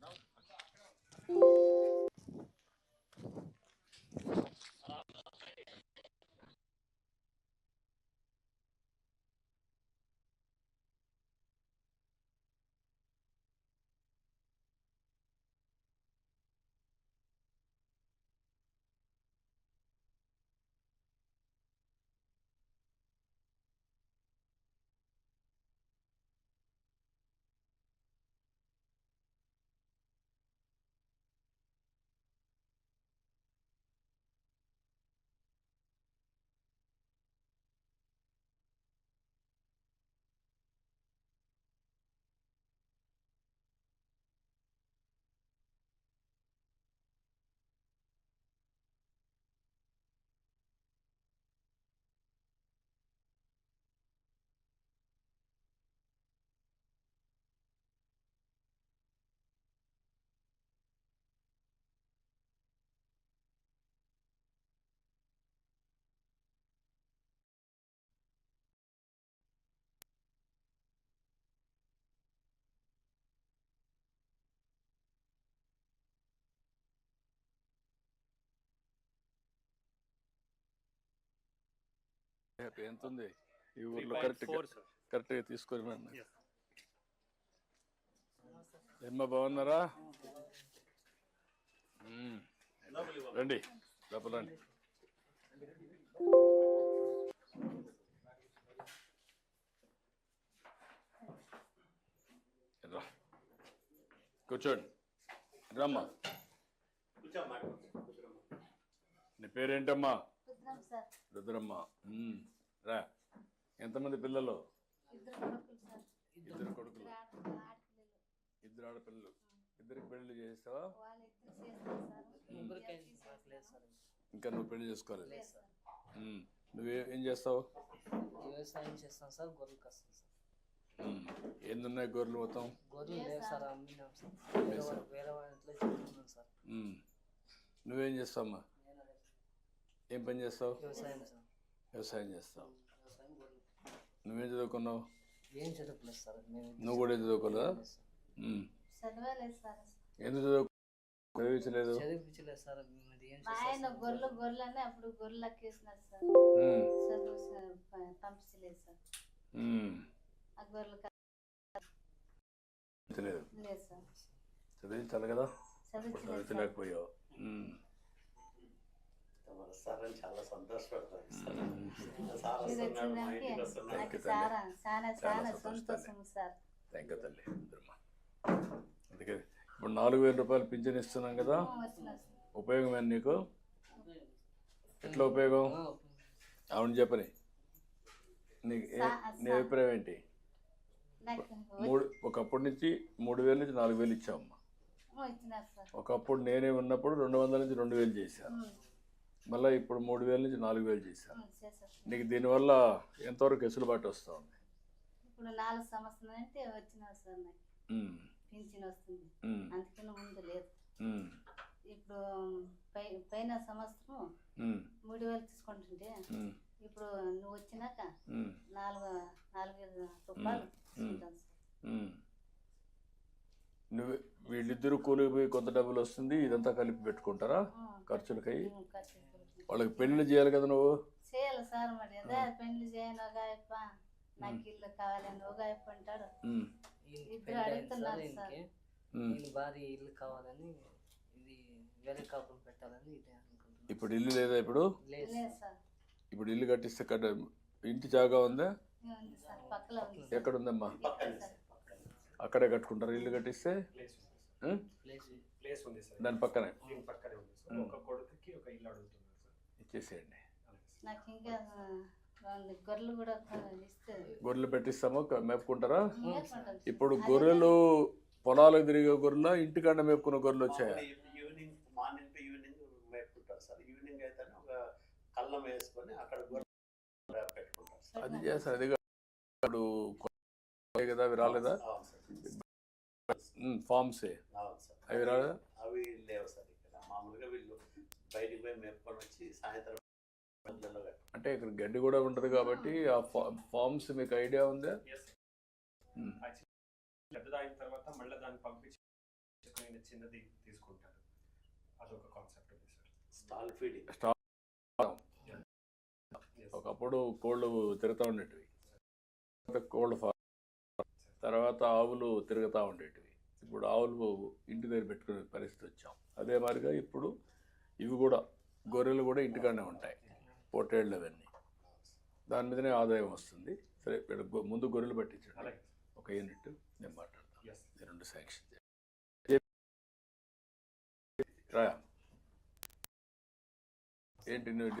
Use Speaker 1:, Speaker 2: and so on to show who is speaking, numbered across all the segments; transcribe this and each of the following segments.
Speaker 1: 나오고 간다. ఎంత ఉంది ఈ ఊర్లో
Speaker 2: 3.4
Speaker 1: కరెక్ట్. కరెక్ట్గా తీసుకొని రండి. ఏమ్మా బాగున్నారా. రండి లోపల రండి. రా. కూర్చోండి. రమ్మా. నీ పేరేంటమ్మా? రుద్రమ్మ మ్మ్. రా. ఎంతమంది పిల్లలు?
Speaker 3: ఇద్దరు కొడుకులు
Speaker 1: ఇద్దరు
Speaker 3: ఆడపిల్లలు
Speaker 1: ఇద్దరు ఆడపిల్లలు. ఇద్దరికి పెళ్ళి చేస్తావా ఇంకా నువ్వు పెళ్ళి చేసుకోలేదు?
Speaker 3: లేదు సార్.
Speaker 1: మ్మ్. నువ్వే ఏం చేస్తావు?
Speaker 4: వ్యవసాయం చేస్తాం సార్ గొర్రెలు కస్తాం సార్.
Speaker 1: ఎన్నున్నాయి గొర్రెలు మొత్తం?
Speaker 4: గొర్రెలు లేవు సార్
Speaker 3: సార్.
Speaker 4: అమ్మినాం సార్. వేరే వాళ్ళ- ఇంట్లో సార్.
Speaker 1: నువ్వేం చేస్తావమ్మా? ఏం పని చేస్తావు?
Speaker 4: వ్యవసాయం
Speaker 1: చేస్తావు. నువ్వేం చదువుకున్నావు? నువ్వు కూడా
Speaker 3: సార్.
Speaker 1: ఎందుకు చదువు? చదివించలేదు.
Speaker 3: ఆయన? గొర్రెలు గొర్రెలు అని అప్పుడు గొర్రెలు సార్. చదువు సార్ పంపించలేదు సార్. ఆ గొర్రెలు
Speaker 1: చదివించాలి కదా? చదివించలేకపోయావు మ్మ్.
Speaker 2: సార్. అని చాలా సంతోషపడతాను సార్ వస్తున్నాడు మా ఇంటికి వస్తున్నాడు
Speaker 1: థ్యాంక్ యూ తల్లి. అందుకే ఇప్పుడు నాలుగు వేల రూపాయలు పింఛన్ ఇస్తున్నాం కదా.
Speaker 3: వచ్చినారు సార్
Speaker 1: ఉపయోగం ఏంటి నీకు? ఎట్లా ఉపయోగం? అవును చెప్పని. నీ
Speaker 3: సా-
Speaker 1: అభిప్రాయం ఏంటి? మూడు ఒకప్పటి నుంచి మూడు వేల నుంచి నాలుగు వేలు ఇచ్చామమ్మా
Speaker 3: సార్.
Speaker 1: ఒకప్పుడు నేనే ఉన్నప్పుడు రెండు వందల నుంచి రెండు వేలు చేశాను మళ్ళీ ఇప్పుడు మూడు వేల నుంచి నాలుగు వేలు చేశాను. నీకు దీనివల్ల ఎంతవరకు వెసులుబాటు వస్తూ ఉంది
Speaker 3: ఇప్పుడు నాలుగు సంవత్సరాలు అంటే వచ్చినారు సార్ నాకు
Speaker 1: ఉమ్,
Speaker 3: పింఛన్ వస్తుంది. అందుకని ముందు లేదు. ఇప్పుడు పై పైన సంవత్సరం మూడు వేలు తీసుకుంటుంటే ఇప్పుడు నువ్వు వచ్చినాక నాలుగు నాలుగు వేల రూపాయలు తీసుకుంటాను.
Speaker 1: నువ్వు వీళ్ళిద్దరూ కూలికి పోయి కొంత డబ్బులు వస్తుంది ఇదంతా కలిపి పెట్టుకుంటారా? ఖర్చులకై. వాళ్ళకి పెళ్ళి చేయాలి కదా నువ్వు?
Speaker 3: చేయాలి సార్ మరి. అదే పెళ్ళి చేయను ఒక ఆయప్ప నాకు ఇల్లు కావాలని ఒక ఆయప్ప అంటాడు ఇద్దరు అడుగుతున్నారు
Speaker 4: సార్ భార్య ఇల్లు కావాలని ఇది వేరే కాపురం పెట్టాలని ఇదే
Speaker 1: ఇప్పుడు ఇల్లు లేదా ఇప్పుడు?
Speaker 4: లేదు
Speaker 3: సార్.
Speaker 1: ఇప్పుడు ఇల్లు కట్టిస్తే కట్ట ఇంటి జాగా ఉందా?
Speaker 3: ఉంది సార్ పక్కలో ఉంది సార్.
Speaker 1: ఎక్కడ ఉందమ్మా? అక్కడే కట్టుకుంటారు ఇల్లు కట్టిస్తే?
Speaker 2: ప్లేస్ ఉంది. సార్.
Speaker 1: ఉం?
Speaker 4: ప్లేస్
Speaker 2: ప్లేస్ ఉంది సార్.
Speaker 1: దాని పక్కనే.
Speaker 2: దీని పక్కనే ఉంది సార్. ఒక కొడుకుకి ఒక ఇల్లు అడుగుతున్నారు సార్.
Speaker 3: నాకు ఇంకా గొర్రెలు కూడా
Speaker 1: గొర్రెలు పెట్టిస్తామో మేపుకుంటారా. ఇప్పుడు గొర్రెలు పొలాలకు తిరిగే గొర్రెల ఇంటికాడ మేపుకున్న గొర్రెలు వచ్చాయా?
Speaker 2: ఈవినింగ్ మార్నింగ్ టు ఈవినింగ్ మేపుకుంటారు సార్. ఈవినింగ్ అయితే ఒక కళ్ళం వేసుకొని అక్కడ గొర్రె పెట్టుకుంటారు
Speaker 1: అది చేస్తారు అది కాదు. ఇప్పుడు కదా అవి రాలేదా? ఫార్మ్సే.
Speaker 2: అవును సార్.
Speaker 1: అవి రాలేదా?
Speaker 2: అవి లేవు సార్. మామూలుగా వీళ్ళు బయటికి పోయి మేపుకొని వచ్చి సాయంత్రం.
Speaker 1: అంటే ఇక్కడ గడ్డి కూడా ఉంటది కాబట్టి ఆ ఫార్మ్స్ మీకు ఐడియా ఉందా?
Speaker 2: పెద్దదైన తర్వాత మళ్ళీ దాన్ని పంపించి
Speaker 5: చిన్నది తీసుకుంటారు. అదొక కాన్సెప్ట్
Speaker 2: స్టాల్ ఫీడింగ్.
Speaker 5: Yes.
Speaker 1: ఒకప్పుడు కోళ్ళు తిరుగుతూ ఉండేటివి. కోళ్ళ ఫార్మ్ తర్వాత ఆవులు తిరుగుతూ ఉండేటివి. ఇప్పుడు ఆవులు ఇంటి దగ్గర పెట్టుకునే పరిస్థితి వచ్చాం. అదే మాదిరిగా ఇప్పుడు ఇవి కూడా గొర్రెలు కూడా ఇంటికాడనే ఉంటాయి పొట్టేళ్ళు అవన్నీ. దాని మీదనే ఆదాయం వస్తుంది. సరే ముందు గొర్రెలు పట్టించండి. ఒక యూనిట్ నేను మాట్లాడతాను రెండు శాంక్షన్ చేయండి. రా ఏంటి నువ్వు?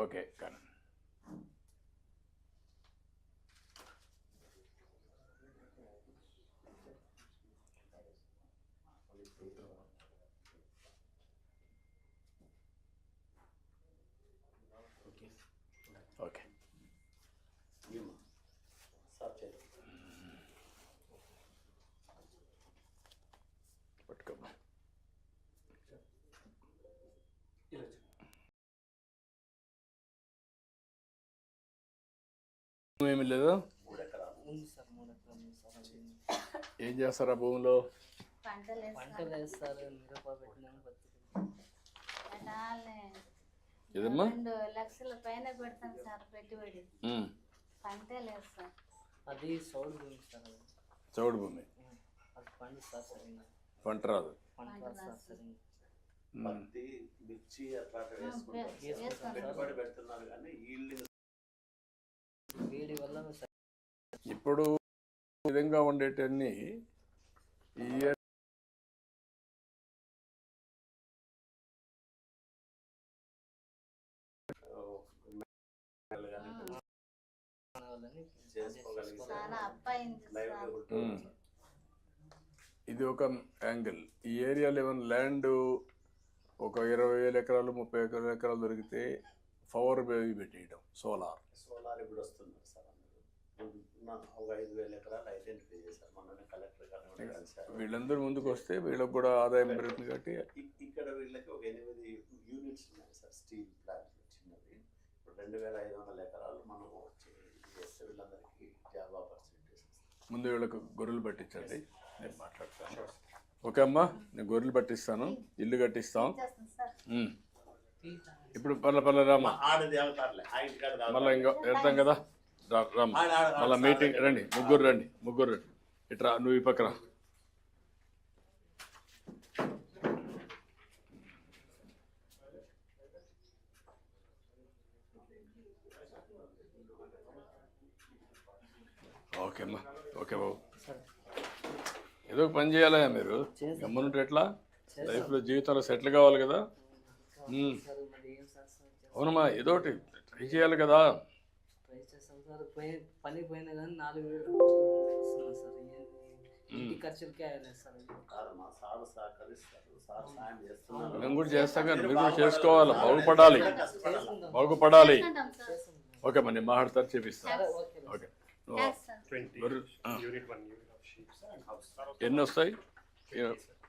Speaker 1: ఓకే కానీ ఓకే
Speaker 2: ఏమో సార్ చేయండి
Speaker 1: పట్టుకోమ్మా
Speaker 5: ఇలా
Speaker 1: ఏమి లేదు. ఏం చేస్తారు ఆ భూమిలో?
Speaker 3: పంటలు
Speaker 4: వేస్తారు మిరప
Speaker 3: రెండు లక్షల పైన పెడతాం సార్ పెట్టుబడి.
Speaker 1: ఉమ్,
Speaker 3: పంటలు వేస్తాం
Speaker 4: అది సౌడు భూమి సార్
Speaker 1: చౌడు భూమి.
Speaker 4: అది పండు సార్ సరిగ్గా.
Speaker 1: పంట రాదు.
Speaker 4: పంట రాదు. సార్
Speaker 2: మిర్చి అట్లాంటివి వేసుకుంటారు
Speaker 3: వేసుకుంటాం.
Speaker 2: పెట్టుబడి పెడుతున్నారు కానీ
Speaker 1: ఇప్పుడు విధంగా ఉండేటన్ని ఇయర్. ఇది ఒక యాంగిల్. ఈ ఏరియాలో ఏమైనా ల్యాండ్ ఒక ఇరవై వేల ఎకరాలు ముప్పై వేల ఎకరాలు దొరికితే పవర్ బేబీ పెట్టేయడం సోలార్
Speaker 2: సోలార్ ఇప్పుడు వస్తున్నారు సార్ అందరూ. ఉన్న ఒక ఐదు వేల ఎకరాలు ఐడెంటిఫై చేశారు మొన్ననే కలెక్టర్ గారు
Speaker 1: వీళ్ళందరూ ముందుకు వస్తే వీళ్ళకి కూడా ఆదాయం పెరుగుతుంది కాబట్టి
Speaker 2: ఇక్కడ వీళ్ళకి ఒక ఎనిమిది యూనిట్స్ ఉన్నాయి సార్. స్టీల్ ప్లాంట్ చిన్నవి ఇప్పుడు రెండు వేల ఐదు వందల ఎకరాలు మనం చేస్తే వీళ్ళందరికీ జాబ్ ఆపర్చునిటీస్
Speaker 1: ముందు వీళ్ళకు గొర్రెలు పట్టించండి. నేను మాట్లాడతాను. ఓకే అమ్మా నేను గొర్రెలు పట్టిస్తాను. ఇల్లు కట్టిస్తాం. ఇప్పుడు పల్ల పల్ల రామ్మా
Speaker 2: ఆడది అవుతారులే ఆ ఇంటికాడ తాగుతారు.
Speaker 1: మళ్ళీ ఇంకా వెళ్తాం కదా? రా రామ్మా
Speaker 2: ఆడ- ఆడ- ఆడ
Speaker 1: మళ్ళీ మీటింగ్. రండి ముగ్గురు రండి ముగ్గురు రండి. ఇట్రా నువ్వు ఈ పక్కన ఓకే అమ్మా ఓకే బాబు. ఏదో ఒక పని చేయాలా మీరు. గమ్మునుంటే ఎట్లా. లైఫ్లో జీవితంలో సెటిల్ కావాలి కదా? అవునమ్మా ఏదో ఒకటి ట్రై చేయాలి కదా.
Speaker 4: ట్రై చేస్తాం సార్. పని పోయినా కానీ నాలుగు వేలు రూపాయలు వస్తుంది సార్. ఇంటి ఖర్చులకే సార్.
Speaker 1: మేము కూడా చేస్తాం కానీ మీరు కూడా చేసుకోవాలి. బాగుపడాలి. బాగుపడాలి. ఓకే మరి నేను మాట్లాడతాను చేపిస్తాను.
Speaker 4: సరే ఓకే
Speaker 1: ఎన్ని వస్తాయి?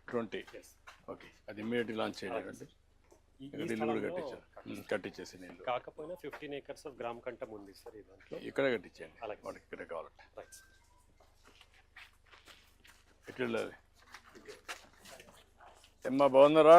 Speaker 1: Twenty
Speaker 5: yes
Speaker 1: okay. అది ఇమీడియట్ లాంచ్ చేయాలండి ఇల్లు కూడా కట్టించేసి నీళ్ళు.
Speaker 5: కాకపోయినా ఫిఫ్టీన్ ఏకర్స్ ఆఫ్ గ్రామ్ కంటం ఉంది సార్ ఈ దాంట్లో.
Speaker 1: ఇక్కడే కట్టించండి
Speaker 5: అలాగే.
Speaker 1: ఇక్కడే కావాలంటే.
Speaker 5: రైట్
Speaker 1: ఎట్లా వెళ్ళాలి ఏమ్మా బాగున్నారా?